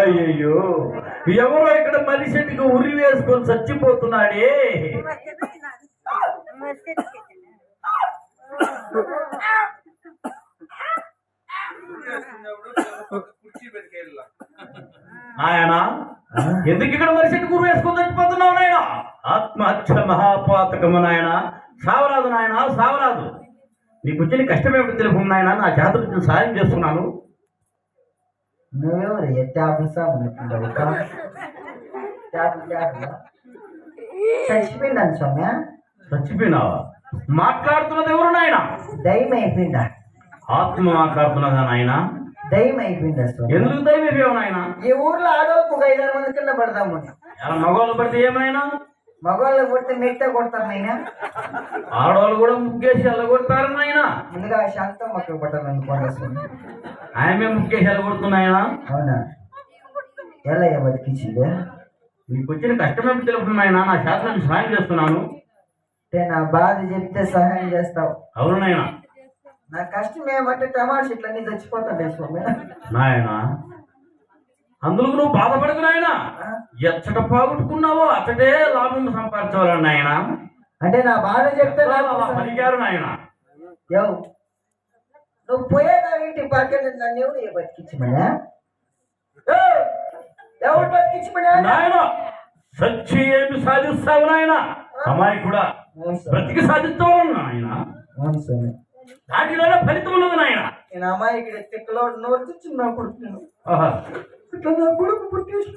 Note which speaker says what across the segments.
Speaker 1: అయ్యయ్యో. ఎవరో ఇక్కడ మనిషికి ఉరి వేసుకొని చచ్చిపోతున్నాడే? ఆయన ఎందుకు ఇక్కడ మనిషికి ఉరి వేసుకొని చచ్చిపోతున్నావు నాయన? ఆత్మహత్య మహాపాతకము నాయన. సావరాదు నాయన సావరాదు. నీకు వచ్చిన కష్టమేమిటి తెలుపు నాయన నా చేతులు సాయం చేస్తున్నాను.
Speaker 2: నువ్వెవరు ట్యాబ్లు సాగుతుండవు ట్యాబ్లు ట్యాబ్లు చచ్చిపోయిందని సౌమ్య
Speaker 1: చచ్చిపోయినావా మాట్లాడుతున్నది ఎవరు నాయన
Speaker 2: దయ్యం అయిపోయిందా
Speaker 1: ఆత్మ మాట్లాడుతున్నదా నాయన
Speaker 2: దయ్యం అయిపోయిందా
Speaker 1: ఎందుకు దైవేమో నాయన
Speaker 2: ఈ ఊర్లో ఆడవాళ్ళకు ఒక ఐదారు మంది కింద పడదాము
Speaker 1: మగవాళ్ళు పడితే ఏమైనా
Speaker 2: మగవాళ్ళు కొడితే మెట్ట కొడతాం నాయన.
Speaker 1: ఆడవాళ్ళు కూడా ముగ్గేసి వెళ్ళగొడతారు నాయన.
Speaker 2: ముందుగా శాంతం మొక్కలు పట్టాలి అనుకోండి
Speaker 1: ఆమె ముగ్గేసి వెళ్ళగొడుతున్నాయన
Speaker 2: అవునా? ఎలా బతికించిందే
Speaker 1: నీకు వచ్చిన కష్టమేమిటి తెలుపు నాయన నా శాస్త్రాన్ని సాయం చేస్తున్నాను.
Speaker 2: అంటే నా బాధ చెప్తే సహాయం చేస్తావు.
Speaker 1: అవును నాయన.
Speaker 2: నా కష్టం ఏమంటే టమాటా చెట్లన్నీ చచ్చిపోతాయి స్వామి
Speaker 1: నాయన అందులో నువ్వు బాధపడకు నాయన? ఎచ్చట పోగొట్టుకున్నావో అతడే లాభం సంపాదించవాలి నాయన.
Speaker 2: అంటే నా బాధ చెప్తే
Speaker 1: పలికారు నాయన.
Speaker 2: నువ్వు పోయేదా ఇంటి పక్కన నన్ను ఎవరు ఏ బతికించమనా ఎవరు బతికించమనా
Speaker 1: నాయన సచ్చి ఏమి సాధిస్తావు నాయన? అమ్మాయి కూడా. బ్రతికి సాధిస్తావు నాయన. దాటిలోనే ఫలితం ఉన్నది నాయన.
Speaker 2: నేను అమ్మాయి ఇక్కడ తిక్కలో నోరు తెచ్చి నా కొడుకును.
Speaker 1: ఆహా.
Speaker 2: ఇట్లా నా కొడుకు పుట్టేసిన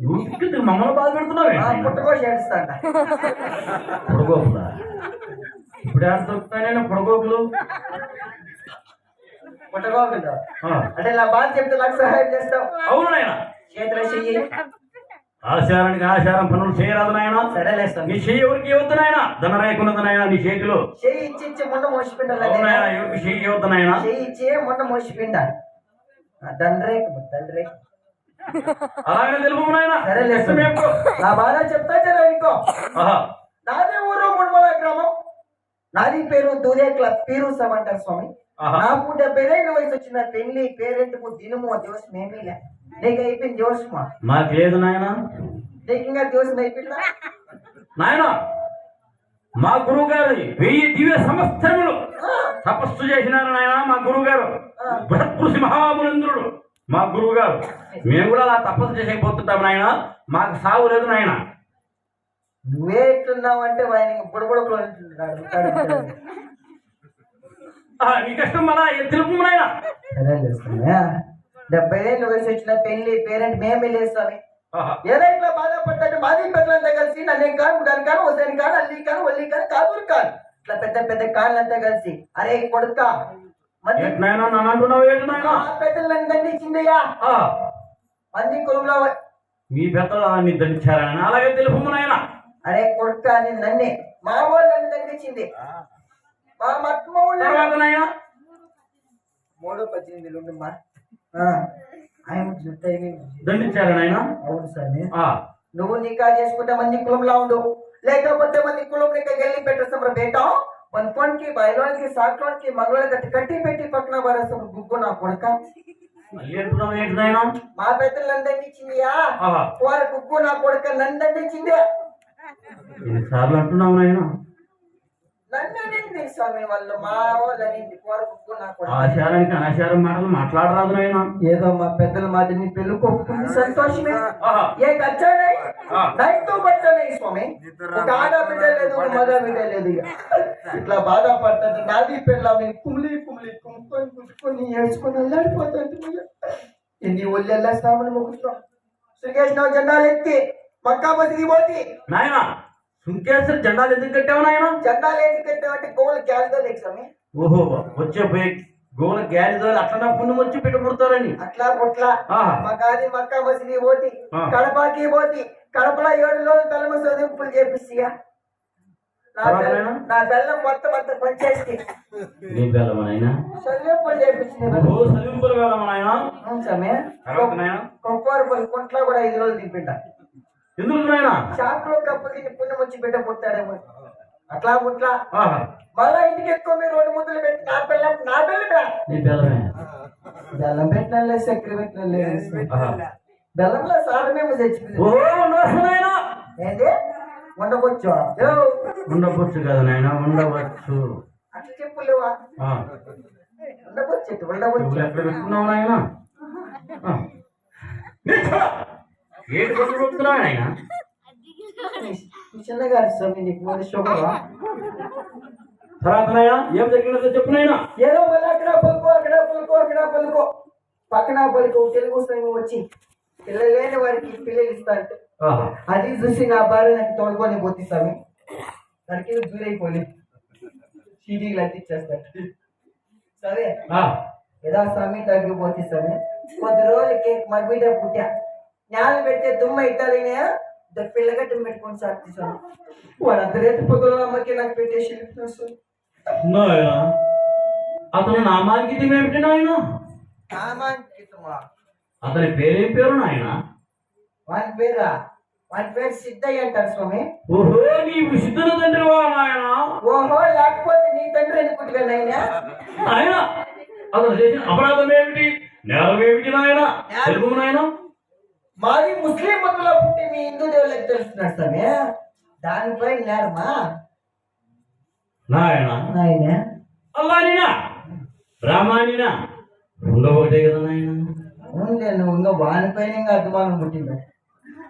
Speaker 1: నువ్వు మమ్మల్ని బాధ పెడుతున్నావే? పొడగోపులా ఇప్పుడు ఆడ దొరుకుతానే పొడగోపులు ఆ,
Speaker 2: అంటే నా బాధ చెప్తే నాకు సహాయం చేస్తావు.
Speaker 1: అవును నాయన.
Speaker 2: చేతిలో చెయ్యి.
Speaker 1: ఆచారానికి ఆచారం పనులు చేయరాదు నాయన.
Speaker 2: సరేలేస్తాను.
Speaker 1: నీ చెయ్యి ఎవరికి ఇవ్వద్దు నాయన? ధనరేకున్నది నాయన నీ చేతిలో.
Speaker 2: చెయ్యి ఇచ్చి ఇచ్చి మొన్న మోసిపిండాలి
Speaker 1: అవును నాయన ఎవరికి చెయ్యి ఇవ్వద్దు నాయన?
Speaker 2: చెయ్యి ఇచ్చి మొన్న మోసిపిండ దండ్రేకు దండ్రేకు
Speaker 1: అలాగే తెలుపు నాయన.
Speaker 2: సరేలే
Speaker 1: ఇష్టం ఏమిటో.
Speaker 2: నా బాధ చెప్తా జర ఇంకో.
Speaker 1: ఆహా.
Speaker 2: నాది ఊరు? మున్మల గ్రామం. నాది పేరు దూరేట్ల పీరు సమంటారు స్వామి. నాకు డెబ్బై ఏళ్ళ వయసు వచ్చిన పెళ్ళి పేరెంట్కు దినము దివసం ఏమీ లే. నీకు అయిపోయింది దివసమా
Speaker 1: మాకు లేదు నాయన.
Speaker 2: నీకు ఇంకా దివసం అయిపోయిందా?
Speaker 1: నాయన మా గురువు గారి వెయ్యి దివ్య సంవత్సరములు తపస్సు చేసినారు నాయన మా గురువు గారు బృహత్కృషి మహామునంద్రుడు మా గురువు గారు మేము కూడా అలా తపస్సు చేసేపోతుంటాం నాయన. మాకు సాగు లేదు నాయన.
Speaker 2: నువ్వే ఎట్లున్నావు అంటే ఆయన బుడబుడకులు
Speaker 1: నీ కష్టం మన తెలుపు నాయన?
Speaker 2: డెబ్బై ఏళ్ళ వయసు వచ్చిన పెళ్ళి పేరెంట్ మేమే లేదు స్వామి. ఏదో ఇట్లా బాధపడ్డాడు మాది పెద్దలంతా కలిసి నన్ను కాను దాని కాను వద్దని కాను అల్లి కాను వల్లి కాను కాదూరు కాను. ఇట్లా పెద్ద పెద్ద కాళ్ళంతా కలిసి అరే కొడుక మంది
Speaker 1: ఏంటి నాయన నన్ను అంటున్నావు ఏంటి నాయన?
Speaker 2: ఆ పెద్దలు నన్ను దండించిందయ్యా
Speaker 1: ఆ,
Speaker 2: మంది కులంలో
Speaker 1: మీ పెద్దలు అన్ని దండించారని అలాగే తెలుపు నాయన.
Speaker 2: అరే కొడుక అని నన్నే. మా వాళ్ళు నన్ను దండించింది మా మత్మ మూడో పద్దెనిమిది ఉండమ్మా ఆయన టైమింగ్
Speaker 1: దండించారా నాయన?
Speaker 2: అవును స్వామి
Speaker 1: ఆ,
Speaker 2: నువ్వు నికా చేసుకుంటే మంది కులంలో ఉండు. లేకపోతే మంది కులం నికా గెల్లి పెట్టేస్తాం బేటా. పనుకోనికి బయలోనికి సాట్లోనికి మగవాళ్ళకి కట్టి పెట్టి పక్కన పరేస్తాం గుగ్గు నా కొడక. మా పెద్దలు
Speaker 1: ఆహా.
Speaker 2: వారి గుగ్గు నా కొడక నన్ను దండించింది.
Speaker 1: ఎన్నిసార్లు అంటున్నావు నాయన? ఆచారానికి అనాచారం మాటలు మాట్లాడరాదు నాయన.
Speaker 2: ఏదో మా పెద్దల మాటని పెళ్ళి కొప్పుకుంది సంతోషమే. ఏ. నైతో బచ్చానై స్వామి. ఒక ఆడ బిడ్డ లేదు ఒక మగ బిడ్డ లేదు. ఇట్లా బాధపడుతుంది. నాది పిల్ల మీరు కుమిలి కుమిలి కుమ్ముకొని కుట్టుకొని ఏడ్చుకొని వెళ్ళాడిపోతుంది ఎన్ని ఒళ్ళెల్లా స్వామిని మొక్కుతాం శ్రీకృష్ణ జెండాలు ఎత్తి మక్కా బతికి పోతి.
Speaker 1: నాయన సుంకేశ్వర జెండాలు ఎందుకు కట్టావు నాయన
Speaker 2: జెండాలు ఏంటి కట్టామంటే గోవులు క్యాల్దో లేక స్వామి
Speaker 1: ఓహో వచ్చే పోయి గోల గ్యాలి అట్లా పుణ్యం వచ్చి పెట్టుబడతారని
Speaker 2: అట్లా పుట్లా. మగాది మక్కా మసీది పోతి. కడపకి పోతి కడపలో ఏడు రోజులు తలమ చదింపులు చేపిస్తియా నా బెల్లం- మొత్తం అంతా పనిచేసి
Speaker 1: నీ నాయన
Speaker 2: చేపించింది
Speaker 1: నాయన
Speaker 2: అవును కొప్పారు కుంట్లో కూడా ఐదు రోజులు తిప్పింట
Speaker 1: ఎందుకు నాయన?
Speaker 2: పుణ్యం వచ్చి బిడ్డ పుట్టాడేమో అట్లా
Speaker 1: ఆహా
Speaker 2: మళ్ళా ఇంటికి ఎక్కువ మీరు రెండు ముద్దలు పెట్టి నా పిల్ల నా పిల్ల బే.
Speaker 1: నీ బెల్లమే.
Speaker 2: బెల్లం పెట్టిన లేదు చక్కెర పెట్టిన లేదు. బెల్లంలో
Speaker 1: ఓ ఉండవచ్చు నాయన.
Speaker 2: ఏంటి
Speaker 1: ఉండవచ్చు? కదా నాయన ఉండవచ్చు.
Speaker 2: అట్లా చెప్పులేవా?
Speaker 1: నువ్వు
Speaker 2: ఉండకొచ్చు
Speaker 1: ఎక్కడ పెట్టుకున్నావు నాయన? ఆ. నిల్చో. ఏంటి కొట్టు కొడుతున్నావు నాయన?
Speaker 2: చిన్నగా స్వామి నీకు మరి షుగరా
Speaker 1: తర్వాత ఏం జరిగినదో చెప్పు నాయన.
Speaker 2: ఏదో మళ్ళీ అక్కడ పలుకో అక్కడ పలుకో అక్కడ పలుకో. పక్కన పలుకో తెలుగు సంఘం వచ్చి పిల్లలు లేని వారికి పిల్లలు ఇస్తా అంటే
Speaker 1: ఆహా.
Speaker 2: అది చూసి నా భార్య నాకు తోడుకొని పోతే స్వామి. దానికి దూరైపోయి సీడీలు అంటించేస్తాడు. సరే.
Speaker 1: ఆ.
Speaker 2: ఏదో స్వామి తగ్గిపోతే స్వామి. కొద్ది రోజులకి మా బిడ్డ పుట్టా. జ్ఞానం పెడితే దుమ్మ అవుతాడనే పిల్లగట్టు పెట్టుకొని స్వామి వాళ్ళందరూ ఎత్తిపోతున్న అమ్మకి నాకు పెట్టేసి
Speaker 1: అతను నామాంకితం ఏమిటి నాయన?
Speaker 2: నామాంకితమా?
Speaker 1: అతని పేరేం పేరు నాయన?
Speaker 2: వాని పేరా? వాని పేరు సిద్ధయ్య అంటారు స్వామి.
Speaker 1: ఓహో నీవు సిద్ధుల తండ్రివా నాయన?
Speaker 2: ఓహో లేకపోతే నీ తండ్రి అనుకుంటుగా నాయనా?
Speaker 1: నాయన అతను చేసిన అపరాధం ఏమిటి? నేరం ఏమిటి నాయన? తెలుగు నాయన?
Speaker 2: మాది ముస్లిం మతంలో పుట్టి మీ హిందూ దేవుళ్ళకి తెలుస్తున్నాడు స్వామి. దానిపై నేరమా
Speaker 1: నాయన.
Speaker 2: నాయన.
Speaker 1: అల్లానినా బ్రాహ్మణినా రెండో ఒకటే కదా నాయన.
Speaker 2: నువ్వు ఇంకా వానిపైన ఇంకా అభిమానం పుట్టింది.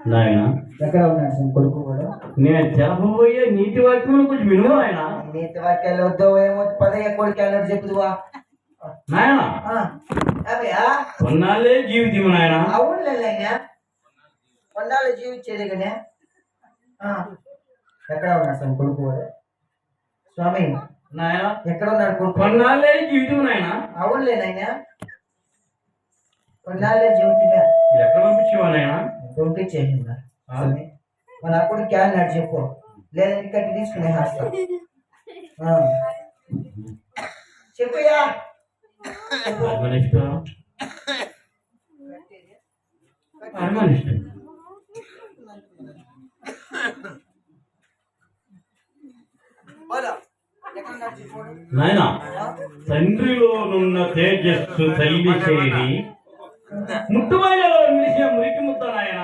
Speaker 1: నాయన.
Speaker 2: ఎక్కడ ఉన్నాడు స్వామి? కొడుకు కూడా.
Speaker 1: నేను తెలపబోయే నీతి వాక్యం కొంచెం వినుము నాయన.
Speaker 2: నీతి వాక్యాలు వద్దో ఏమో పదయ్య కొడుకు అన్నాడు చెప్పుదువా
Speaker 1: నాయన.
Speaker 2: అవయా
Speaker 1: కొన్నాళ్ళే జీవితం నాయన.
Speaker 2: అవునులే కొన్నాళ్ళు జీవించేది కానీ ఎక్కడ ఉన్నాడు స్వామి కొడుకు కూడా స్వామి.
Speaker 1: నాయన?
Speaker 2: ఎక్కడ ఉన్నాడు కొడుకు
Speaker 1: కొన్నాళ్ళే జీవితం నాయన?
Speaker 2: అవునులే నాయన. కొన్నాళ్ళే జీవితమే.
Speaker 1: ఎక్కడ పంపించేవా నాయన?
Speaker 2: పంపించేసిందా స్వామి. మన అప్పుడు క్యాన్ నాడు చెప్పు. లేదంటే కట్టి తీసుకునే హాస్తా చెప్పుయా
Speaker 1: మన ఇష్టం అది మన ఇష్టం నాయన తండ్రిలోనున్న తేజస్సు తల్లి చేరి ముట్టుమాయలో నిలిచిన మురికి ముద్ద నాయన?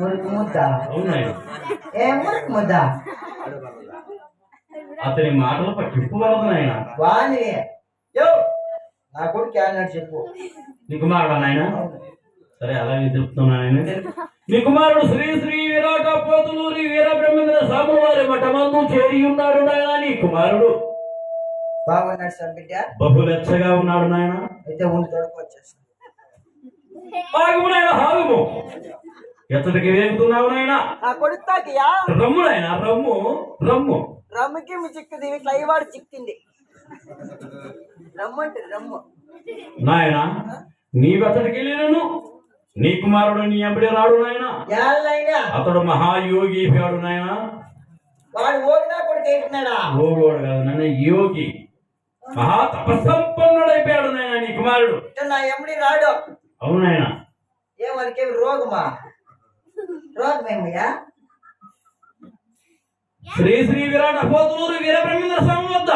Speaker 2: మురికి ముద్ద. ఏ మురికి ముద్ద?
Speaker 1: అతని మాటలు పట్టింపువలదు నాయన.
Speaker 2: వాణి. నా కూడా క్యాన్ నాడు చెప్పు.
Speaker 1: నీ కుమారుడు నాయన? సరే అలాగే చెప్తున్నా నాయన నీ కుమారుడు శ్రీ శ్రీ విరాట పోతులూరి వీర బ్రహ్మేంద్ర స్వాముల వారి మఠమందు చేరి ఉన్నాడు నాయన నీ కుమారుడు.
Speaker 2: బాగున్నాడు సార్ బిడ్డ.
Speaker 1: బహులెచ్చగా ఉన్నాడు నాయన.
Speaker 2: అయితే ఉండి తోడుకు వచ్చేస్తాను.
Speaker 1: ఆగుము నాయన ఆగుము ఎత్తడికి వేగుతున్నావు నాయన.
Speaker 2: నా కొడుకు తాకియా?
Speaker 1: రమ్ము నాయన రమ్ము రమ్ము.
Speaker 2: రమ్ముకి మీ చిక్కింది ఇట్లా అయ్యవాడు చిక్కింది. రమ్మంటే రమ్ము.
Speaker 1: నాయన నీవెత్తడికి వెళ్ళినను నీ కుమారుడు నీ ఎంబడి రాడు నాయన.
Speaker 2: యాళ్ళైనా
Speaker 1: అతడు మహాయోగి పేడు నాయన.
Speaker 2: వాడు ఓడినా కొడుకు ఏంటున్నాడా
Speaker 1: ఓగోడు కాదు నాయన యోగి. మహా తపస్సంపన్నుడైపోయాడు నాయన నీ కుమారుడు.
Speaker 2: నా ఎమ్మడి రాడు.
Speaker 1: అవును నాయన.
Speaker 2: ఏమనికేమి రోగమా? రోగమేమయ్యా?
Speaker 1: శ్రీ శ్రీ విరాట్ అపోతులూరు వీరబ్రహ్మేంద్ర స్వామి వద్ద.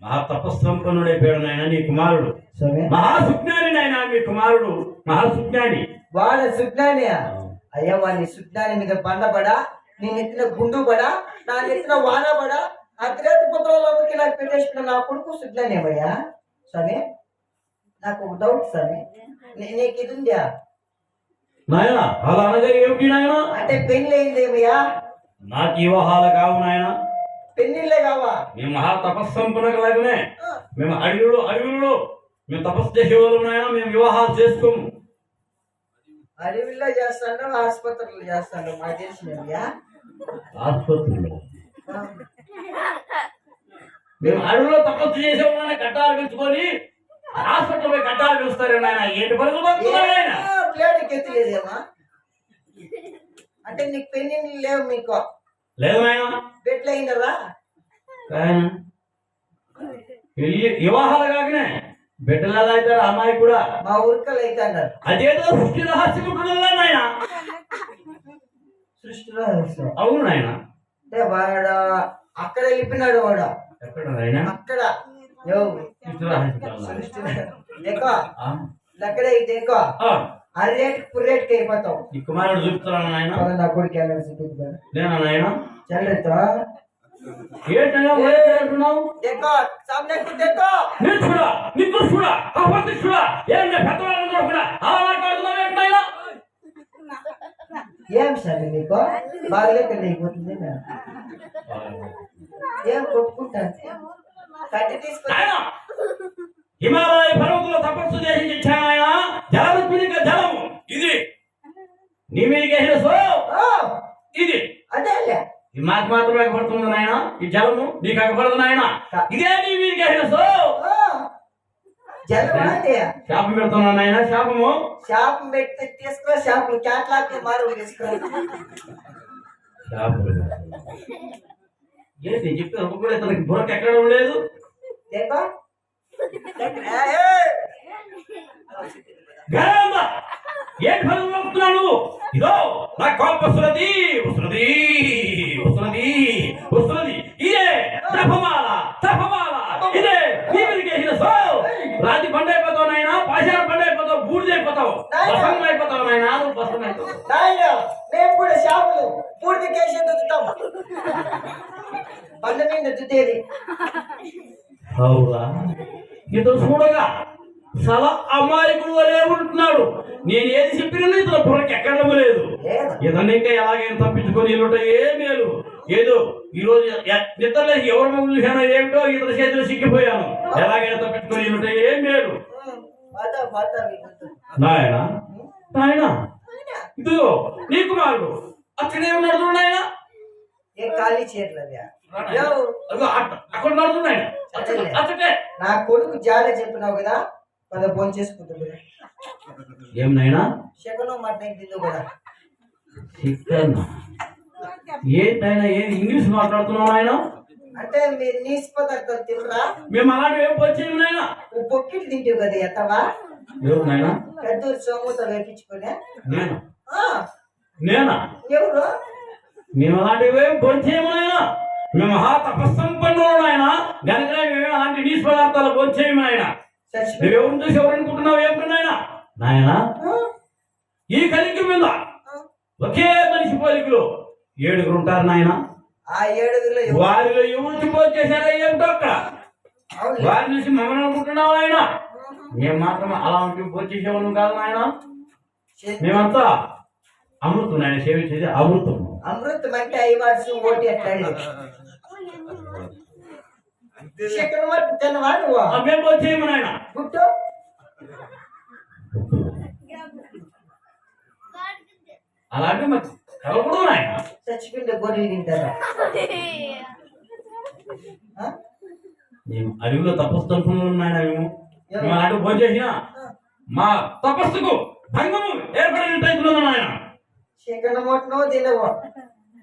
Speaker 1: మహా తపస్సంపన్నుడైపోయాడు నాయన నీ కుమారుడు. మహాసుజ్ఞాని నాయన మీ కుమారుడు. మహాసుజ్ఞాని
Speaker 2: వాడ సుజ్ఞాని అయ్యా వాడిని సుజ్ఞాని మీద బండబడా నీ నెత్తిన గుండు పడా? నా నెత్తిన వాన పడా? అత్రేత పుత్రంలోకి నాకు పెట్టేసిన నా కొడుకు సుజ్ఞానేమయ్యా స్వామి నాకు ఒక డౌట్ స్వామి. నీకు ఇది ఉందా?
Speaker 1: నాయన అలా అనగా ఏమిటి నాయన?
Speaker 2: అంటే పెళ్ళి అయిందేమయ్యా
Speaker 1: నాకు వివాహాలు కావు నాయన.
Speaker 2: పెళ్ళిళ్ళే కావా?
Speaker 1: మేము మహా తపస్సంపనగలగనే మేము అడవులు అడవులలో మేము తపస్సు చేసేవాళ్ళం నాయన మేము వివాహాలు చేసుకోము.
Speaker 2: అడవిలో చేస్తాను ఆసుపత్రులు చేస్తాను మాకు తెలిసినయ్యా
Speaker 1: ఆసుపత్రిలో. మేము అడవిలో తపస్సు చేసేవాళ్ళని కట్టాలు పెంచుకొని హాస్పిటల్ పోయి కట్టాలు పెంచుతారు నాయన. ఏంటి పరుగులు
Speaker 2: ఎత్తులేదేమా అంటే నీకు పెళ్ళిళ్ళు లేవు మీకు.
Speaker 1: లేదు నాయన.
Speaker 2: అయినరా
Speaker 1: ఆయన పెళ్ళి వివాహాలు కాకనే బిడ్డలు ఎలా అవుతారు అమ్మాయి కూడా?
Speaker 2: మా ఊరికలు అయితే అన్నారు
Speaker 1: అదేదో సృష్టి రహస్యం ఉంటుందా నాయన.
Speaker 2: సృష్టిలో రహస్యం.
Speaker 1: అవును నాయన.
Speaker 2: అంటే వాడు అక్కడ వెళ్ళిపోయినాడు వాడు. అక్కడ. యో
Speaker 1: ఇష్టరా
Speaker 2: దేకో అక్కడ దేకో ఆ? రేట్ పుర్రేట్ అయిపోతావు.
Speaker 1: ఈ కుమారుడు చూపుతున్నాను నాయన?
Speaker 2: నా కొడుకు.
Speaker 1: నేనా నాయన?
Speaker 2: చల్లతో
Speaker 1: చూడా చూడా ఆ చూడా ఏం పెద్దవాళ్ళందరూ కూడా అలా మాట్లాడుతున్నావు నాయనా
Speaker 2: ఏం సార్ నీకు బాగలేక లేకపోతుంది ఏం కొట్టుకుంటాను కట్టి తీసుకొని
Speaker 1: హిమాలయ పర్వతంలో తపస్సు చేసి ఇచ్చాను ఆయన జలరుక్మిణిక జలము. ఇది నీ మీదకి ఇది
Speaker 2: అదేలే
Speaker 1: ఇది మాకు మాత్రమే పడుతుంది నాయన. ఈ జలము నీకు అక్కపడదు నాయన. ఇదే నీ మీదకి సో శాపం పెడుతున్నాను నాయన? శాపము
Speaker 2: షాప్ పెట్టి తీసుకో షాప్ క్యాట్లాక్ మారు తీసుకో
Speaker 1: ఏంటి చెప్పి కూడా ఇతనికి బుర్రకు ఎక్కడ లేదు
Speaker 2: దేకో
Speaker 1: గరమ్మ! ఏం! పనులు నొప్పుతున్నావు నువ్వు? ఇదో నా కోప వస్తున్నది వస్తున్నది వస్తున్నది వస్తున్నది ఇదే తపమాల తపమాల ఇదే నీ మీదకి వేసిన సో రాతి బండ అయిపోతావు నాయన పాషాణ బండ అయిపోతావు బూడిద అయిపోతావు భస్మం అయిపోతావు నాయన నువ్వు భస్మం అయిపోతావు
Speaker 2: నాయన మేము కూడా షాపులు పూర్తి కేసు దుద్దుతాం బండ మీద దుద్దేది
Speaker 1: అవురా ఇతను చూడగా చాలా అమాయకుడు వలే ఉంటున్నాడు. నేను ఏది చెప్పినా ఇతను బుర్రకి ఎక్కడం లేదు.
Speaker 2: లేదు
Speaker 1: ఇతన్ని ఇంకా ఎలాగైనా తప్పించుకొని ఇల్లుట ఏ మేలు? ఏదో ఈ రోజు నిద్రలేసి ఎవరి చూశానో ఏమిటో ఇతని చేతిలో సిక్కిపోయాను ఎలాగైనా తప్పించుకొని ఇల్లుట ఏ
Speaker 2: వినొద్దు.
Speaker 1: నాయన? నాయన? ఇదిగో నీ కుమారుడు. అక్కడే ఉన్నాడు చూడు నాయన?
Speaker 2: ఏ ఖాళీ
Speaker 1: అట్ట- అక్కడ అచ్చటే, అచ్చటే.
Speaker 2: నా కొడుకు జాడ చెప్పినావు కదా? పద ఫోన్ చేసుకుంటుంది
Speaker 1: ఏం నాయనా?
Speaker 2: మటన్ తిందు కూడా
Speaker 1: చికెన్? ఏంటైనా ఏది? ఇంగ్లీష్ మాట్లాడుతున్నావు నాయన?
Speaker 2: అంటే మీరు నీసు పదార్థాలు తినరా
Speaker 1: మేము అలాంటివి ఏం వచ్చేవి నాయన.
Speaker 2: తింటావు కదా ఎత్తవా?
Speaker 1: ఎవరు నాయన?
Speaker 2: సోమూత వేపించుకొని.
Speaker 1: నేను? నేనా?
Speaker 2: ఎవరు?
Speaker 1: మేము అలాంటివి ఏం నాయన. మేము మహా తపస్సంపన్నులు నాయన. గనక మేము అలాంటి నీసు పదార్థాలు
Speaker 2: చచ్చిపోయి
Speaker 1: నువ్వెవరిని చూసి ఎవరు అనుకుంటున్నావు ఏమిటి నాయన? నాయన? ఈ కలికి మీద. ఒకే మనిషి పోలికలు ఏడుగురు ఉంటారు నాయన.
Speaker 2: ఆ ఏడుగులో ఎవరు?
Speaker 1: వారిలో ఎవరికి భోంచేశారో ఏమిటో అక్కడ. వారిని చూసి మమ్మల్ని అనుకుంటున్నావు ఆయన మేము మాత్రం అలాంటి భోంచేసేవాళ్ళం కాదు నాయన. మేమంతా అమృతం నాయన సేవించేది అమృతం.
Speaker 2: అమృతం అంటే ఐవాడ్స్ ఓటి నువ్వు?
Speaker 1: ఆ మేము భోంచేయము నాయన
Speaker 2: గుట్టు.
Speaker 1: అలాంటి మరి కలవకూడదు నాయన
Speaker 2: చచ్చిపోయింది గొర్రెలు తింటారా?
Speaker 1: అడవిలో తపస్సు తప్పులు నాయన మేము. మేము అలాంటి భోంచేసినా మా తపస్సుకు భంగము ఏర్పడినట్టు నాయన
Speaker 2: చికెన్ మటన్ తినవు?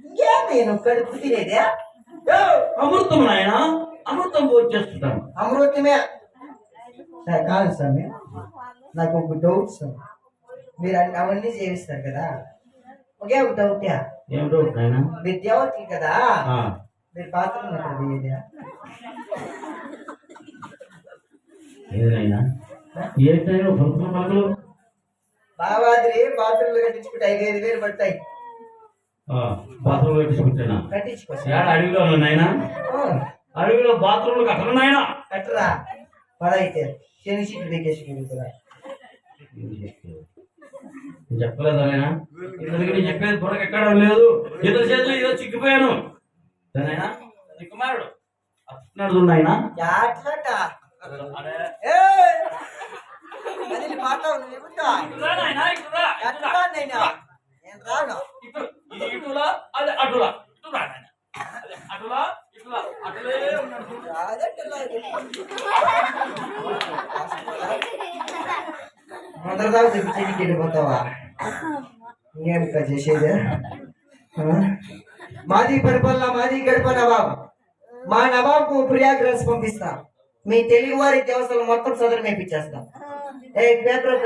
Speaker 2: ఇంకేం నేను కడుపు తినేదే?
Speaker 1: అమృతం నాయన? అమృతం భోంచేస్తుంటాను
Speaker 2: అమృతమే. సార్ కాదు స్వామి. నాకు ఒక డౌట్ సార్. మీరు అవన్నీ చేయిస్తారు కదా. ఒకే ఒక డౌట్
Speaker 1: నాయన?
Speaker 2: మీరు దేవతలు కదా? మీరు బాత్రూమ్ పోయేదా
Speaker 1: ఏదైనా
Speaker 2: బావాదిరి బాత్రూమ్లు కట్టించుకుంటే ఐదు ఐదు వేలు పడతాయి.
Speaker 1: బాత్రూమ్ పెట్టించుకుంటున్నా
Speaker 2: కట్టించుకో.
Speaker 1: అడవిలో ఉన్నా నాయన?
Speaker 2: ఆ,
Speaker 1: అడవిలో బాత్రూమ్లు కట్టను నాయన.
Speaker 2: కట్టరా? పదైతే శని సీట్లు
Speaker 1: చెప్పలేదా నాయన? ఇతనికి నేను చెప్పేది బుర్రకు ఎక్కడ లేదు. ఇతర చేతులు ఏదో చిక్కిపోయాను. నాయన కుమారుడు. అస్తున్నాడు నాయన?
Speaker 2: మాట్లాడు నువ్వు ఏమంటా
Speaker 1: ఇటురా నాయనా, ఇటురా, ఇటురా.
Speaker 2: ఎట్లా నైనా నేను రాను
Speaker 1: ఇటు ఇది ఇటులా అదే అటులా ఇటురా నాయన అదే అటులా ఇటులా అటులే ఉన్నాడు చూడు.
Speaker 2: మొదలుగా చెవికి వెళ్ళిపోతావా ఇంకేం చేసేది? మాది పరిపాలన మాది గడప నవాబ్. మా నవాబ్కు ప్రయాగ్రాజ్ పంపిస్తా. మీ తెలుగు వారి దేవస్థలు మొత్తం సదరు మేపించేస్తాం ఏ పేపర్